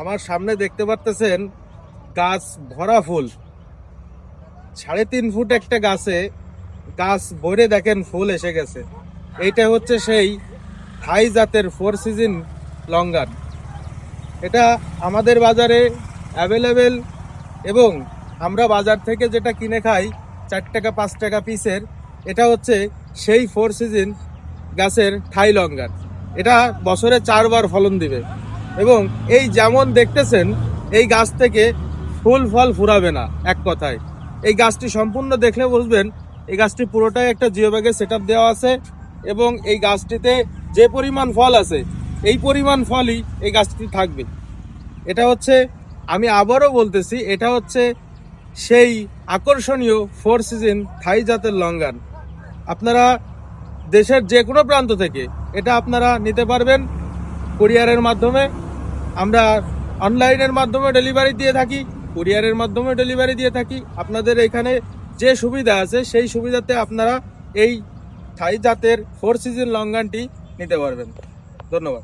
আমার সামনে দেখতে পারতেছেন গাছ ভরা ফুল। সাড়ে তিন ফুট একটা গাছে গাছ ভরে দেখেন ফুল এসে গেছে। এইটা হচ্ছে সেই থাই জাতের ফোর সিজন লঙ্গান। এটা আমাদের বাজারে অ্যাভেলেবেল এবং আমরা বাজার থেকে যেটা কিনে খাই, চার টাকা, পাঁচ টাকা পিসের, এটা হচ্ছে সেই ফোর সিজন গাছের ঠাই লঙ্গান। এটা বছরে চারবার ফলন দিবে। এবং এই যেমন দেখতেছেন, এই গাছ থেকে ফুল ফল ফুরাবে না, এক কথায়। এই গাছটি সম্পূর্ণ দেখলে বুঝবেন, এই গাছটি পুরোটাই একটা জিও ব্যাগের সেট দেওয়া আছে এবং এই গাছটিতে যে পরিমাণ ফল আছে, এই পরিমাণ ফলই এই গাছটি থাকবে। এটা হচ্ছে, আমি আবারও বলতেছি, এটা হচ্ছে সেই আকর্ষণীয় ফোর সিজন থাই জাতের লঙ্গান। আপনারা দেশের যে কোনো প্রান্ত থেকে এটা আপনারা নিতে পারবেন কুরিয়ারের মাধ্যমে। আমরা অনলাইনের মাধ্যমে ডেলিভারি দিয়ে থাকি, কুরিয়ারের মাধ্যমে ডেলিভারি দিয়ে থাকি। আপনাদের এখানে যে সুবিধা আছে, সেই সুবিধাতে আপনারা এই থাই জাতের ফোর সিজন লঙ্গানটি নিতে পারবেন। ধন্যবাদ।